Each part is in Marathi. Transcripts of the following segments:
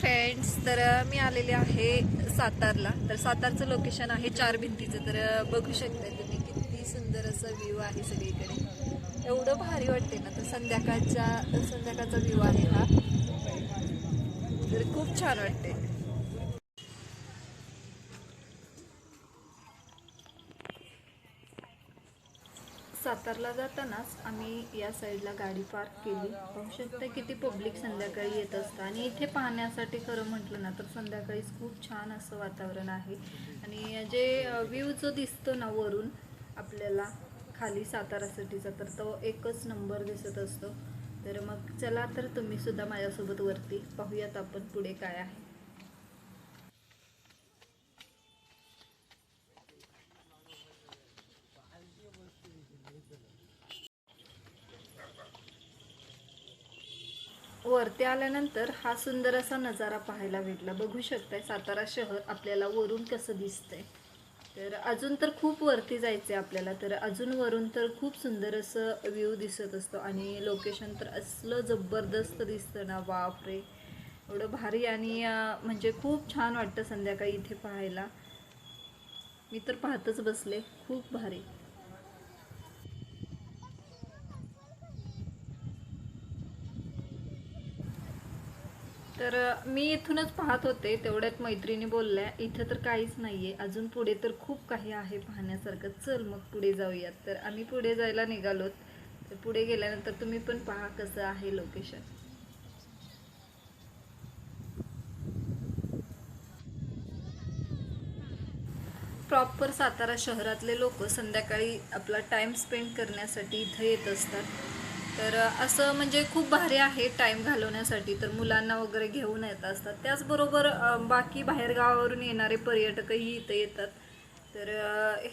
फ्रेंड्स तर मी आलेले आहे सातारला. तर सातारचं लोकेशन आहे चार भिंतीचं. तर बघू शकता तुम्ही किती सुंदर असं व्ह्यू आहे सगळीकडे. एवढं भारी वाटते ना तर संध्याकाळच्या संध्याकाळचा व्ह्यू आहे हा. तर खूप छान वाटते सातारला जातानाच आम्ही या साईडला गाडी पार्क केली. पाहू शकता किती पब्लिक संध्याकाळी येत असतं. आणि इथे पाहण्यासाठी खरं म्हटलं ना तर संध्याकाळीच खूप छान असं वातावरण आहे. आणि जे व्ह्यू जो दिसतो ना वरून आपल्याला खाली सातारा सिटीचा तर तो एकच नंबर दिसत असतो. तर मग चला तर तुम्ही सुद्धा माझ्यासोबत वरती पाहूयात आपण पुढे काय आहे. वरती आल्यानंतर हा सुंदर असा नजारा पाहायला भेटला. बघू शकताय सातारा शहर आपल्याला वरून कसं दिसतंय. तर अजून तर खूप वरती जायचं आहे आपल्याला तर अजून वरून तर खूप सुंदर असं व्ह्यू दिसत असतो. आणि लोकेशन तर असलं जबरदस्त दिसतं ना बापरे! एवढं भारी आणि म्हणजे खूप छान वाटतं संध्याकाळी इथे पाहायला. मी तर पाहतच बसले खूप भारी. तर मी इथूनच पाहत होते तेवढ्यात मैत्रिणी बोलल्या इथं तर काहीच नाही आहे अजून पुढे तर खूप काही आहे पाहण्यासारखं. चल मग पुढे जाऊयात. तर आम्ही पुढे जायला निघालोत तर पुढे गेल्यानंतर तुम्ही पण पहा कसं आहे लोकेशन. प्रॉपर सातारा शहरातले लोक संध्याकाळी आपला टाइम स्पेंड करण्यासाठी इथं येत असतात. तर असं म्हणजे खूप भारी आहे टाईम घालवण्यासाठी. तर मुलांना वगैरे घेऊन येत असतात. त्याचबरोबर बाकी बाहेरगावावरून येणारे पर्यटकही इथं येतात. तर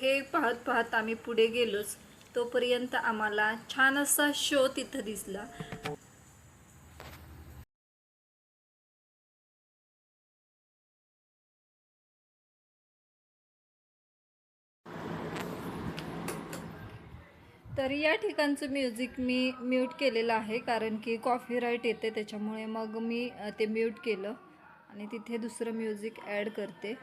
हे पाहत पाहत आम्ही पुढे गेलोच. तोपर्यंत आम्हाला छान असा शो तिथं दिसला. तर या ठिकाणचं म्युझिक मी म्यूट केलेलं आहे कारण की कॉफीराईट येते त्याच्यामुळे मग मी ते म्यूट केलं. आणि तिथे दुसरं म्युझिक ॲड करते.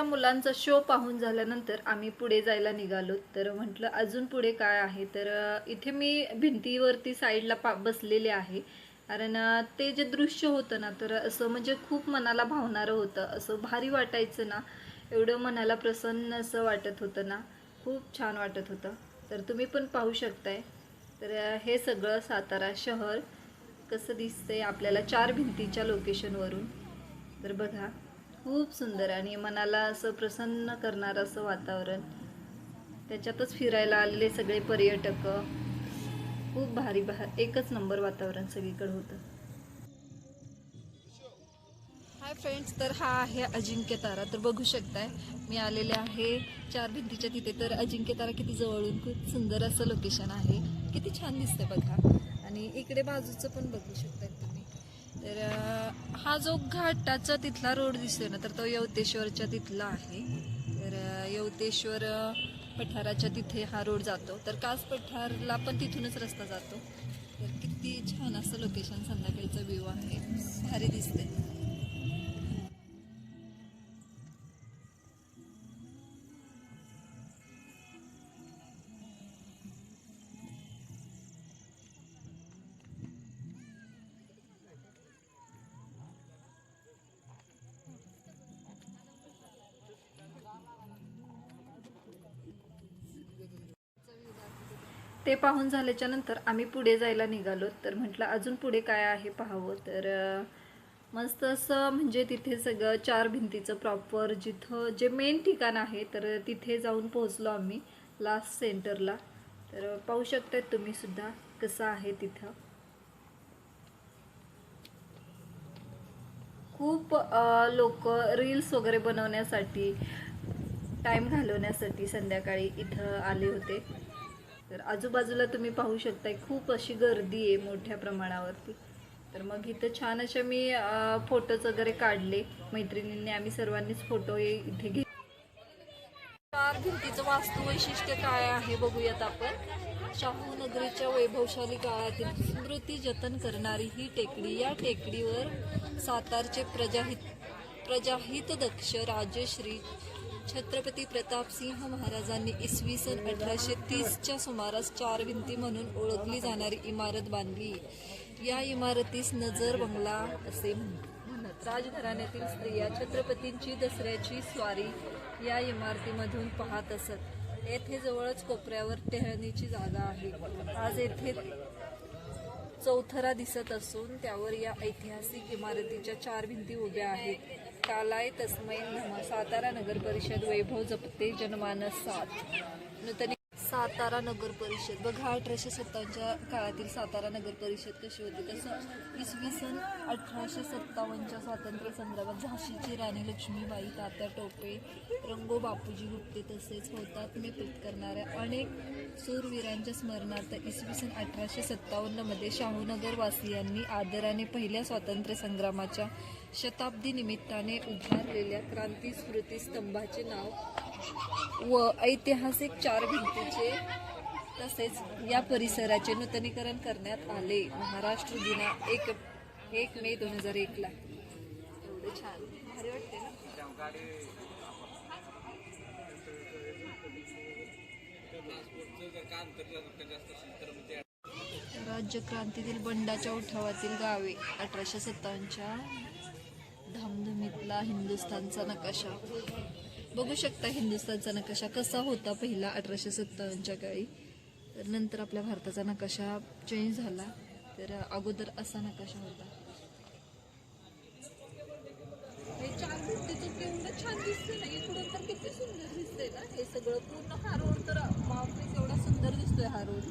त्या मुलांचा शो पाहून झाल्यानंतर आम्ही पुढे जायला निघालो. तर म्हटलं अजून पुढे काय आहे? तर इथे मी भिंतीवरती साईडला पा बसलेले आहे. कारण ते जे दृश्य होतं ना तर असं म्हणजे खूप मनाला भावणारं होतं. असं भारी वाटायचं ना. एवढं मनाला प्रसन्न असं वाटत होतं ना. खूप छान वाटत होतं. तर तुम्ही पण पाहू शकताय. तर हे सगळं सातारा शहर. कसं दिसतंय आपल्याला चार भिंतीच्या लोकेशनवरून तर बघा. खूप सुंदर आणि मनाला असं प्रसन्न करणारं असं वातावरण. त्याच्यातच फिरायला आलेले सगळे पर्यटक. खूप भारी भा एकच नंबर वातावरण सगळीकडे होतं. हाय फ्रेंड्स तर हा आहे अजिंक्य तारा. तर बघू शकताय मी आलेले आहे चार भिंतीच्या तिथे. तर अजिंक्य तारा किती जवळून खूप सुंदर असं लोकेशन आहे. किती छान दिसतंय बघा. आणि इकडे बाजूचं पण बघू शकताय. तर हा जो घाटाचा तिथला रोड दिसतोय ना तर तो यवतेश्वरच्या तिथला आहे. तर यवतेश्वर पठाराच्या तिथे हा रोड जातो. तर कास पठारला पण तिथूनच रस्ता जातो. तर किती छान असं लोकेशन संध्याकाळचं व्ह्यू आहे. भारी दिसते ते पाहून झाल्याच्यानंतर आम्ही पुढे जायला निघालो. तर म्हटलं अजून पुढे काय आहे पाहावं? तर मस्त असं म्हणजे तिथे सगळं चार भिंतीचं प्रॉपर जिथं जे मेन ठिकाण आहे तर तिथे जाऊन पोहोचलो आम्ही लास्ट सेंटरला तर पाहू शकतात तुम्ही सुद्धा कसं आहे तिथं. खूप लोक रील्स वगैरे बनवण्यासाठी टाईम घालवण्यासाठी संध्याकाळी इथं आले होते. तर आजूबाजूला तुम्ही पाहू शकताय खूप अशी गर्दी आहे मोठ्या प्रमाणावरती. तर मग इथं छान अशा मी फोटोज वगैरे काढले. मैत्रिणींनी आम्ही सर्वांनीच फोटो इथे घेतले भिंतीचं वास्तू वैशिष्ट्य काय आहे बघूयात आपण. शाहू नगरीच्या वैभवशाली काळातील स्मृती जतन करणारी ही टेकडी या टेकडीवर सातारचे प्रजाहित प्रजाहित दक्ष राजश्री छत्रपती प्रतापसिंह महाराजांनी इसवी सन अठराशे तीसच्या सुमारास चार भिंती म्हणून ओळखली जाणारी इमारत बांधली. या इमारतीस नजर बंगला असे राजघराण्यातील स्त्रिया छत्रपतींची दसऱ्याची स्वारी या इमारतीमधून पाहत असत. येथे जवळच कोपऱ्यावर टेहळणीची जागा आहे. आज येथे चौथरा दिसत असून त्यावर या ऐतिहासिक इमारतीच्या चार भिंती उभ्या आहेत. कालाय तस्मै नमः सातारा नगर परिषद वैभव जपते जनमानस सात. नूतनी सातारा नगर परिषद. बघा अठराशे सत्तावन्नच्या काळातील सातारा नगर परिषद कशी होती. तसं इसवी सन अठराशे सत्तावन्नच्या स्वातंत्र्य संग्रामात झाशीची राणी लक्ष्मीबाई तात्या टोपे रंगो बापूजी गुप्ते तसेच होतात्मे करणाऱ्या अनेक सूरवीरांच्या स्मरणार्थ इसवी सन अठराशे सत्तावन्नमध्ये शाहूनगर वासियांनी आदराने पहिल्या स्वातंत्र्य संग्रामाच्या शताब्दी निमित्ताने उभारलेल्या क्रांती स्मृती स्तंभाचे नाव व ऐतिहासिक चार भिंतीचे तसेच या परिसराचे नूतनीकरण करण्यात आले. महाराष्ट्र दिना एक एक मे दोन हजार एकला एवढं छान. भारी वाटते ना? राज्यक्रांतीतील बंडाच्या उठावातील गावे अठराशे सत्तावन्नच्या धामधमीतला हिंदुस्थानचा नकाशा. बघू शकता हिंदुस्थानचा नकाशा कसा होता पहिला अठराशे सत्तावन्नच्या काळी. तर नंतर आपल्या भारताचा नकाशा चेंज झाला. तर अगोदर असा नकाशा होता. हे छान दिसते ना. इकडून तर किती सुंदर दिसतंय ना. हे सगळं पूर्ण हा रोड तर एवढा सुंदर दिसतोय हा रोड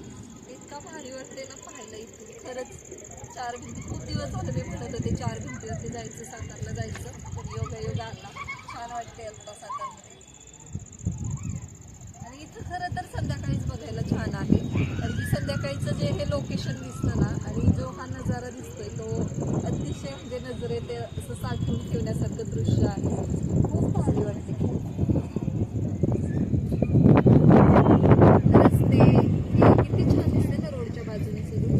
इतका भारी वाटते ना पाहायला इथे खरंच चार भिंती खूप दिवस झाले मी म्हणत होते चार भिंतीवरती जायचं सातारला जायचं. तर योगा योगा आला. छान वाटते आत्ता सातारमध्ये. आणि इथं खरं तर संध्याकाळीच बघायला छान आहे. कारण की संध्याकाळीचं जे हे लोकेशन दिसतं ना आणि जो हा नजारा दिसतोय तो अतिशय म्हणजे नजरेत असं साठवून ठेवण्यासारखं दृश्य आहे. खूप भारी वाटते खूप रस्ते हे किती छान दिसते ना रोडच्या बाजूने सगळं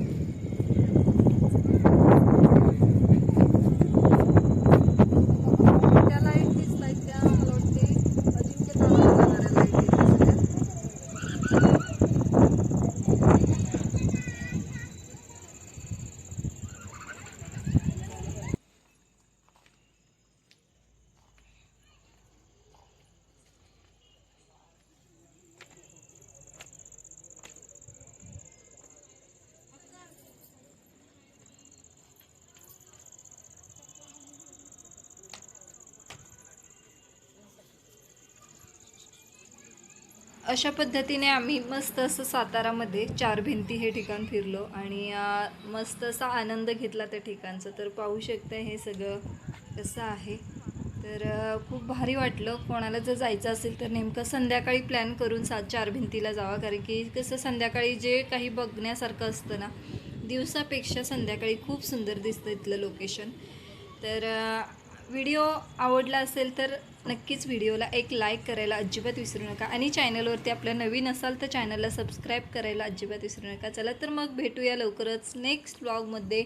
त्या लाइट दिसत आहेत त्या मला वाटते अजिंक्य तारा जाणाऱ्या लाइट आहेत सगळ्या अशा पद्धतीने आम्ही मस्त असं सातारामध्ये चार भिंती हे ठिकाण फिरलो आणि मस्त असा आनंद घेतला त्या ठिकाणचा. तर पाहू शकता हे सगळं कसं आहे. तर खूप भारी वाटलं. कोणाला जर जायचं असेल तर नेमकं संध्याकाळी प्लॅन करून सात चार भिंतीला जावा. कारण की कसं संध्याकाळी जे काही बघण्यासारखं असतं ना दिवसापेक्षा संध्याकाळी खूप सुंदर दिसतं इथलं लोकेशन तर व्हिडिओ आवडला असेल तर नक्कीच व्हिडिओला एक लाईक करायला अजिबात विसरू नका. आणि चॅनलवरती आपल्या नवीन असाल तर चॅनलला सबस्क्राईब करायला अजिबात विसरू नका. चला तर मग भेटूया लवकरच नेक्स्ट ब्लॉगमध्ये.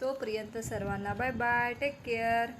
तोपर्यंत सर्वांना बाय बाय. Take care.